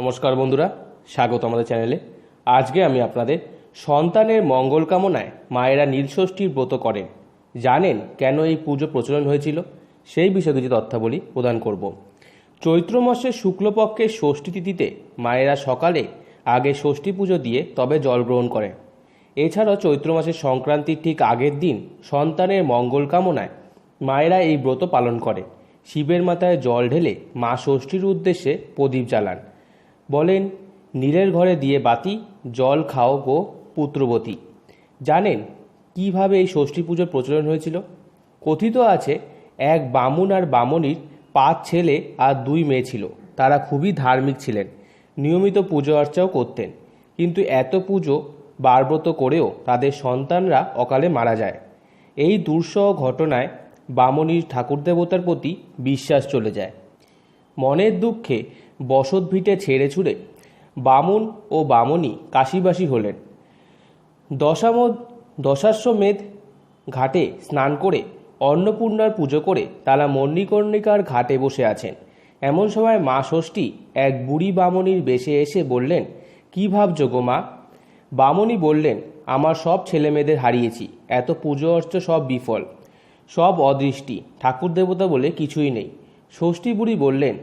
নমস্কার বন্ধুরা, স্বাগত আমাদের চ্যানেলে। আজকে আমি আপনাদের সন্তানের মঙ্গল কামনায় মায়েরা নীলষষ্ঠীর ব্রত করেন। জানেন কেন এই পুজো প্রচলন হয়েছিল? সেই বিষয়ে কিছু তথ্যাবলী প্রদান করব। চৈত্র মাসের শুক্লপক্ষের ষষ্ঠী তিথিতে মায়েরা সকালে আগে ষষ্ঠী পুজো দিয়ে তবে জল গ্রহণ করেন। এছাড়াও চৈত্র মাসের সংক্রান্তির ঠিক আগের দিন সন্তানের মঙ্গল কামনায় মায়েরা এই ব্রত পালন করে শিবের মাথায় জল ঢেলে মা ষষ্ঠীর উদ্দেশ্যে প্রদীপ জ্বালান। বলেন নীলের ঘরে দিয়ে বাতি, জল খাও গো পুত্রবতী। জানেন কীভাবে এই ষষ্ঠী পুজোর প্রচলন হয়েছিল? কথিত আছে, এক বামুন আর বামনির পাঁচ ছেলে আর দুই মেয়ে ছিল। তারা খুবই ধার্মিক ছিলেন, নিয়মিত পুজো অর্চাও করতেন। কিন্তু এত পুজো বারব্রত করেও তাদের সন্তানরা অকালে মারা যায়। এই দুঃসহ ঘটনায় বামনির ঠাকুর দেবতার প্রতি বিশ্বাস চলে যায়। মনের দুঃখে বসত ভিটে ছেড়ে ছুড়ে বামুন ও বামনি কাশিবাসী হলেন। দশামদ, দশাশ্বমেধ ঘাটে স্নান করে, অন্নপূর্ণার পুজো করে তারা মন্নিকর্ণিকার ঘাটে বসে আছেন। এমন সময় মা ষষ্ঠী এক বুড়ি বামনির বেশে এসে বললেন, কী ভাবছ গো মা? বামনি বললেন, আমার সব ছেলেমেয়েদের হারিয়েছি, এত পুজো অর্চ সব বিফল। সব অদৃষ্টি ঠাকুর দেবতা বলে কিছুই নেই। ষষ্ঠী বুড়ি বললেন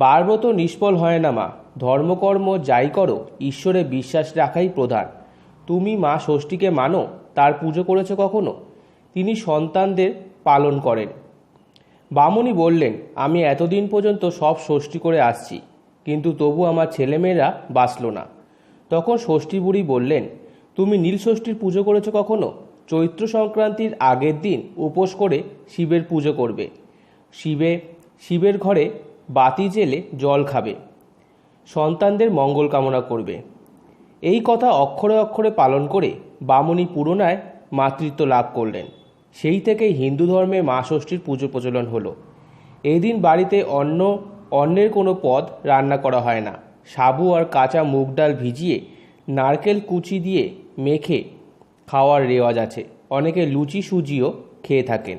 বারব্রত নিষ্ফল হয় না মা। ধর্মকর্ম যাই করো, ঈশ্বরে বিশ্বাস রাখাই প্রধান। তুমি মা ষষ্ঠীকে মানো, তার পুজো করেছ কখনো? তিনি সন্তানদের পালন করেন। বামুনি বললেন, আমি এতদিন পর্যন্ত সব ষষ্ঠী করে আসছি, কিন্তু তবু আমার ছেলেমেয়েরা বাঁচল না। তখন ষষ্ঠী বুড়ি বললেন, তুমি নীল ষষ্ঠীর পুজো করেছ কখনো? চৈত্র সংক্রান্তির আগের দিন উপোস করে শিবের পুজো করবে। শিবে, শিবের ঘরে বাতি জেলে জল খাবে। সন্তানদের মঙ্গল কামনা করবে। এই কথা অক্ষরে অক্ষরে পালন করে বামুনি পুরনায় মাতৃত্ব লাভ করলেন। সেই থেকেই হিন্দু ধর্মে মা ষষ্ঠীর পুজো প্রচলন হলো। এই দিন বাড়িতে অন্য অন্যের কোনো পদ রান্না করা হয় না। সাবু আর কাঁচা মুগ ডাল ভিজিয়ে নারকেল কুচি দিয়ে মেখে খাওয়ার রেওয়াজ আছে। অনেকে লুচি, সুজিও খেয়ে থাকেন।